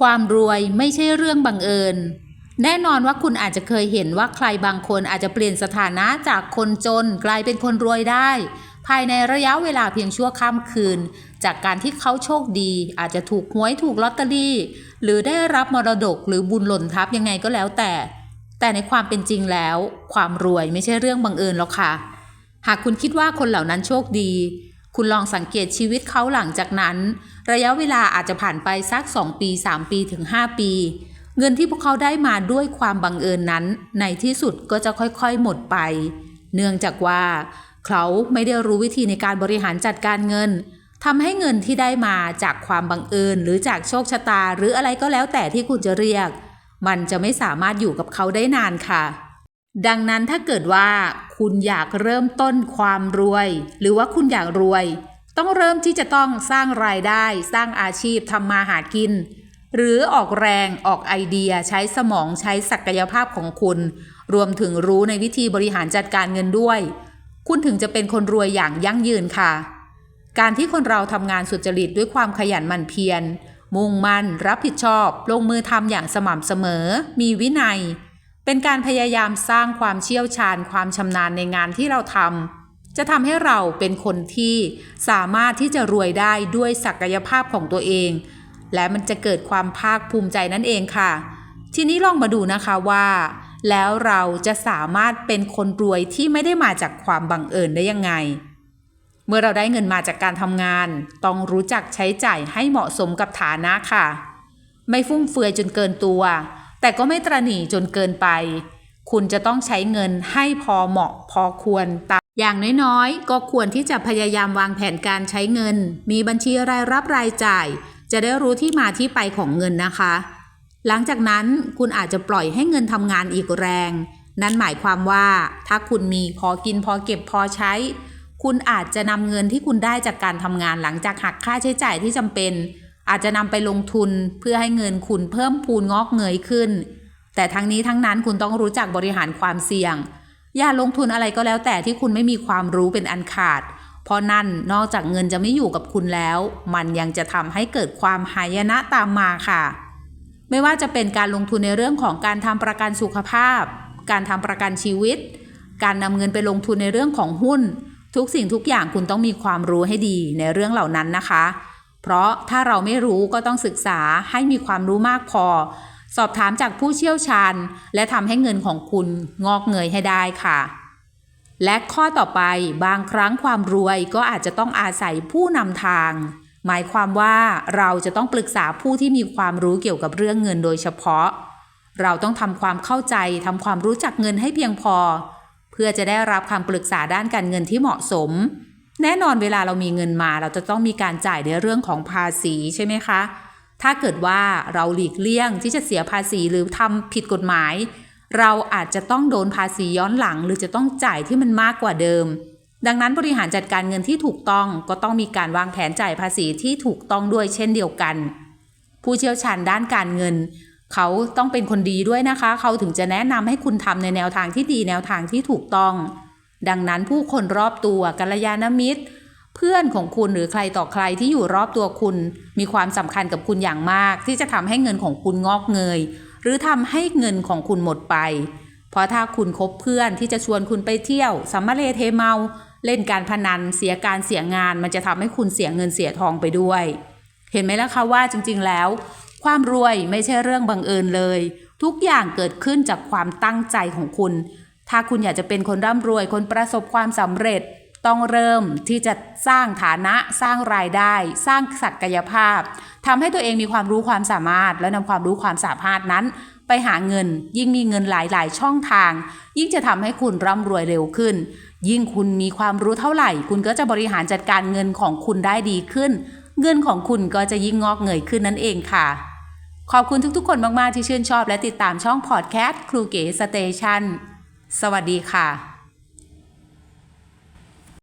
ความรวยไม่ใช่เรื่องบังเอิญ แน่นอนว่าคุณอาจจะเคยเห็นว่าใครบางคนอาจจะเปลี่ยนสถานะจากคนจนกลายเป็นคนรวยได้ ภายในระยะเวลาเพียงชั่วข้ามคืน จากการที่เขาโชคดี อาจจะถูกหวยถูกลอตเตอรี่ หรือได้รับมรดกหรือบุญหล่นทับยังไงก็แล้วแต่ แต่ในความเป็นจริงแล้ว ความรวยไม่ใช่เรื่องบังเอิญหรอกค่ะ หากคุณคิดว่าคนเหล่านั้นโชคดี คุณลองสังเกตชีวิตเขาหลังจากนั้น ระยะเวลาอาจจะผ่านไปสัก 2 ปี 3 ปีถึง 5 ปี เงินที่พวกเขาได้มาด้วยความบังเอิญนั้น ในที่สุดก็จะค่อยๆหมดไป เนื่องจากว่า เขาไม่ได้รู้วิธีในการบริหารจัดการเงินทำให้เงินที่ได้มาจากความบังเอิญ หรือจากโชคชะตา หรืออะไรก็แล้วแต่ที่คุณจะเรียก มันจะไม่สามารถอยู่กับเขาได้นานค่ะ ดังนั้นถ้าเกิดว่าคุณอยากเริ่มต้นความรวย หรือว่าคุณอยากรวย ต้องเริ่มที่จะต้องสร้างรายได้ สร้างอาชีพทำมาหากิน หรือออกแรงออกไอเดียใช้สมองใช้ศักยภาพของคุณ รวมถึงรู้ในวิธีบริหารจัดการเงินด้วย คุณถึงจะเป็นคนรวยอย่างยั่งยืนค่ะ การที่คนเราทำงานสุจริตด้วยความขยันหมั่นเพียรมุ่งมั่นรับผิดชอบ ลงมือทำอย่างสม่ำเสมอ มีวินัย เป็นการพยายามสร้างความเชี่ยวชาญความชำนาญในงานที่เราทำจะทำให้เราเป็นคนที่สามารถที่จะรวยได้ด้วยศักยภาพของตัวเอง และมันจะเกิดความภาคภูมิใจนั่นเองค่ะ ทีนี้ลองมาดูนะคะว่า แล้วเราจะสามารถเป็นคนรวยที่ไม่ได้มาจากความบังเอิญได้ยังไง เมื่อเราได้เงินมาจากการทำงาน ต้องรู้จักใช้จ่ายให้เหมาะสมกับฐานะค่ะ ไม่ฟุ่มเฟือยจนเกินตัว แต่ก็ไม่ตระหนี่จนเกินไป คุณจะต้องใช้เงินให้พอเหมาะพอควรตามอย่างน้อยๆ ก็ควรที่จะพยายามวางแผนการใช้เงิน มีบัญชีรายรับรายจ่าย จะได้รู้ที่มาที่ไปของเงินนะคะ หลังจากนั้นคุณอาจจะปล่อยให้เงินทำงานอีกแรง นั่นหมายความว่า ถ้าคุณมีพอกินพอเก็บพอใช้ คุณอาจจะนำเงินที่คุณได้จากการทำงานหลังจากหักค่าใช้จ่ายที่จำเป็น อาจจะนำไปลงทุนเพื่อให้เงินคุณเพิ่มพูนงอกเงยขึ้น แต่ทั้งนี้ทั้งนั้นคุณต้องรู้จักบริหารความเสี่ยง อย่าลงทุนอะไรก็แล้วแต่ที่คุณไม่มีความรู้เป็นอันขาด เพราะนั่นนอกจากเงินจะไม่อยู่กับคุณแล้ว มันยังจะทำให้เกิดความหายนะตามมาค่ะ ไม่ว่าจะเป็นการลงทุนในเรื่องของการทำประกันสุขภาพ การทำประกันชีวิต การนำเงินไปลงทุนในเรื่องของหุ้น ทุกสิ่งทุกอย่างคุณต้องมีความรู้ให้ดีในเรื่องเหล่านั้นนะคะ เพราะถ้าเราไม่รู้ก็ต้องศึกษาให้มีความรู้มากพอ สอบถามจากผู้เชี่ยวชาญ และทำให้เงินของคุณงอกเงยให้ได้ค่ะ และข้อต่อไปบางครั้งความรวยก็อาจจะต้องอาศัยผู้นำทาง หมายความว่าเราจะต้องปรึกษาผู้ที่มีความรู้เกี่ยวกับเรื่องเงินโดยเฉพาะ เราต้องทำความเข้าใจทำความรู้จักเงินให้เพียงพอ เพื่อจะได้รับคำปรึกษาด้านการเงินที่เหมาะสม แน่นอนเวลาเรามีเงินมา เราจะต้องมีการจ่ายในเรื่องของภาษีใช่ไหมคะ ถ้าเกิดว่าเราหลีกเลี่ยงที่จะเสียภาษีหรือทำผิดกฎหมาย เราอาจจะต้องโดนภาษีย้อนหลัง หรือจะต้องจ่ายที่มันมากกว่าเดิม ดังนั้นบริหารจัดการเงินที่ถูกต้องก็ต้องมีการวางแผนจ่ายภาษีที่ถูกต้องด้วยเช่นเดียวกัน ผู้เชี่ยวชาญด้านการเงิน เขาต้องเป็นคนดีด้วยนะคะ เขาถึงจะแนะนำให้คุณทำในแนวทางที่ดีแนวทางที่ถูกต้อง ดังนั้นผู้คนรอบตัวกัลยาณมิตร เพื่อนของคุณหรือใครต่อใครที่อยู่รอบตัวคุณ มีความสำคัญกับคุณอย่างมาก ที่จะทำให้เงินของคุณงอกเงย หรือทำให้เงินของคุณหมดไป เพราะถ้าคุณคบเพื่อนที่จะชวนคุณไปเที่ยวสัมมาเลเทเมา เล่นการพนันเสียการเสียงาน มันจะทำให้คุณเสียเงินเสียทองไปด้วย เห็นไหมล่ะคะว่าจริง ๆ แล้ว ความรวยไม่ใช่เรื่องบังเอิญเลย ทุกอย่างเกิดขึ้นจากความตั้งใจของคุณ ถ้าคุณอยากจะเป็นคนร่ำรวย คนประสบความสำเร็จ ต้องเริ่มที่จะสร้างฐานะสร้างรายได้ สร้างศักยภาพทำให้ตัวเองมีความรู้ความสามารถ และนำความรู้ความสามารถนั้น ไปหาเงิน ยิ่งมีเงินหลายๆ ช่องทาง ยิ่งจะทำให้คุณร่ำรวยเร็วขึ้น ยิ่งคุณมีความรู้เท่าไหร่ คุณก็จะบริหารจัดการเงินของคุณได้ดีขึ้น เงินของคุณก็จะยิ่งงอกเงยขึ้นนั่นเองค่ะขอบคุณทุกๆ คนมาก ๆ ที่ชื่นชอบและติดตามช่องพอดแคสต์ครูเก๋สเตชัน สวัสดีค่ะ